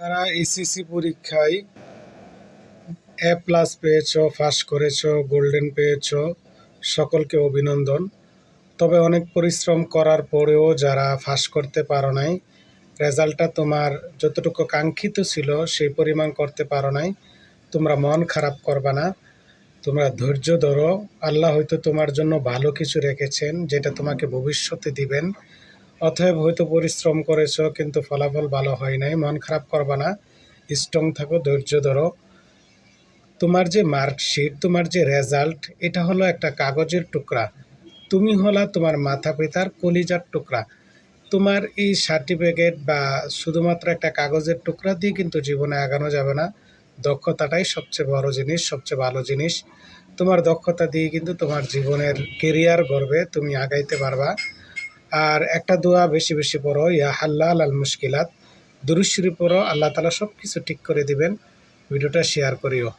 যারা এসএসসি পরীক্ষায় A plus পেয়েছ পাস করেছ গোল্ডেন পেয়েছ, সকলকে অভিনন্দন। তবে অনেক পরিশ্রম করার পরেও যারা পাস করতে পারো নাই রেজাল্টটা তোমার যতটুকু কাঙ্ক্ষিত ছিল সেই পরিমাণ করতে পারো নাই। তোমরা মন খারাপ করবা না। তোমরা ধৈর্য ধরো। আল্লাহ হয়তো তোমার জন্য ভালো কিছু রেখেছেন, যেটা তোমাকে ভবিষ্যতে দিবেন। অতএব হয়তো পরিশ্রম করেছ, কিন্তু ফলাফল ভালো হয় নাই। মন খারাপ করবা না। স্ট্রং থাকো, ধৈর্য ধরো। তোমার যে মার্কশিট, তোমার যে রেজাল্ট, এটা হলো একটা কাগজের টুকরা। তুমি হলা তোমার মাথা পিতার কলিজার টুকরা। তোমার এই সার্টিফিকেট বা শুধুমাত্র একটা কাগজের টুকরা দিয়ে কিন্তু জীবনে আগানো যাবে না। দক্ষতাটাই সবচেয়ে বড় জিনিস, সবচেয়ে ভালো জিনিস। তোমার দক্ষতা দিয়ে কিন্তু তোমার জীবনের কেরিয়ার গড়বে। তুমি আগাইতে পারবা। আর একটা দোয়া বেশি বেশি পড়ো, ইয়া হাল্লা আল মুশকিলাত। দুরুশ্বরী পড়ো, আল্লাহ তালা সব কিছু ঠিক করে দিবেন। ভিডিওটা শেয়ার করিও।